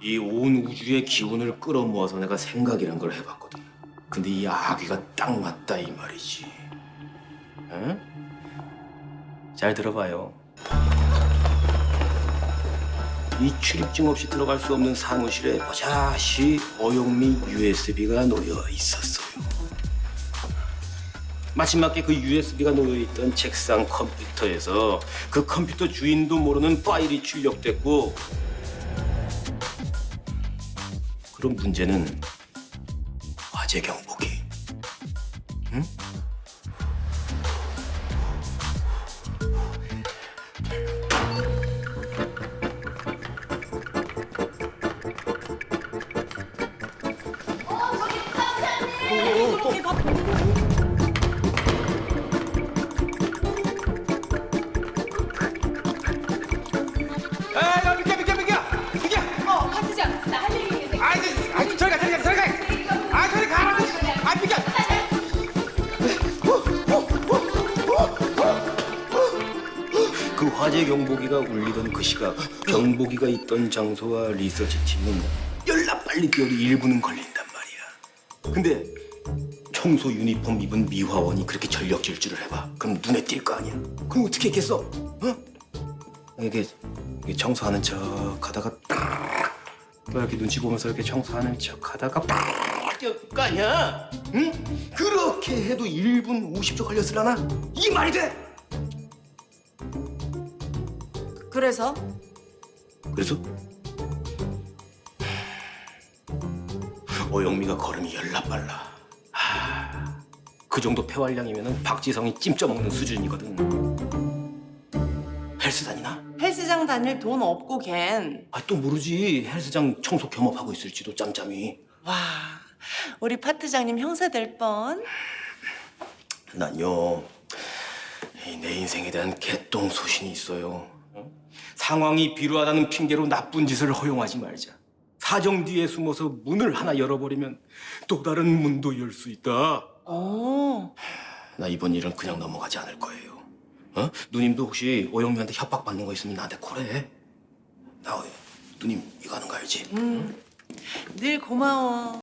이 온 우주의 기운을 끌어모아서 내가 생각이란 걸 해봤거든. 근데 이 아귀가 딱 맞다 이 말이지. 응? 잘 들어봐요. 이 출입증 없이 들어갈 수 없는 사무실에 버젓이 오용미 USB가 놓여 있었어요. 마지막에 그 USB가 놓여 있던 책상 컴퓨터에서 그 컴퓨터 주인도 모르는 파일이 출력됐고 그럼 문제는 화재 경보기. 응? 아, 그 화재 경보기가 울리던 그 시각 경보기가 있던 장소와 리서치 팀은 열나 빨리 뛰어도 1분은 걸린단 말이야. 근데 청소 유니폼 입은 미화원이 그렇게 전력 질주를 해봐. 그럼 눈에 띌 거 아니야. 그럼 어떻게 했겠어? 어? 이게, 이게 청소하는 척 하다가 또 이렇게 눈치 보면서 이렇게 청소하는 척 하다가 거 아니야? 응? 그렇게 해도 1분 50초 걸렸으려나? 이게 말이 돼? 그래서? 그래서 오영미가 걸음이 열나 빨라. 하, 그 정도 폐활량이면 박지성이 찜쪄 먹는 수준이거든. 헬스단이나? 헬스장 다닐 돈 없고 걘. 아 또 모르지. 헬스장 청소 겸업하고 있을지도 짬짬이. 와, 우리 파트장님 형사 될 뻔. 난요 이내 인생에 대한 개똥 소신이 있어요. 어? 상황이 비루하다는 핑계로 나쁜 짓을 허용하지 말자. 사정 뒤에 숨어서 문을 하나 열어버리면 또 다른 문도 열 수 있다. 오, 나 이번 일은 그냥 넘어가지 않을 거예요. 어? 누님도 혹시 오영미한테 협박받는 거 있으면 나한테 콜해. 나 누님 이거 하는 거 알지? 늘 고마워.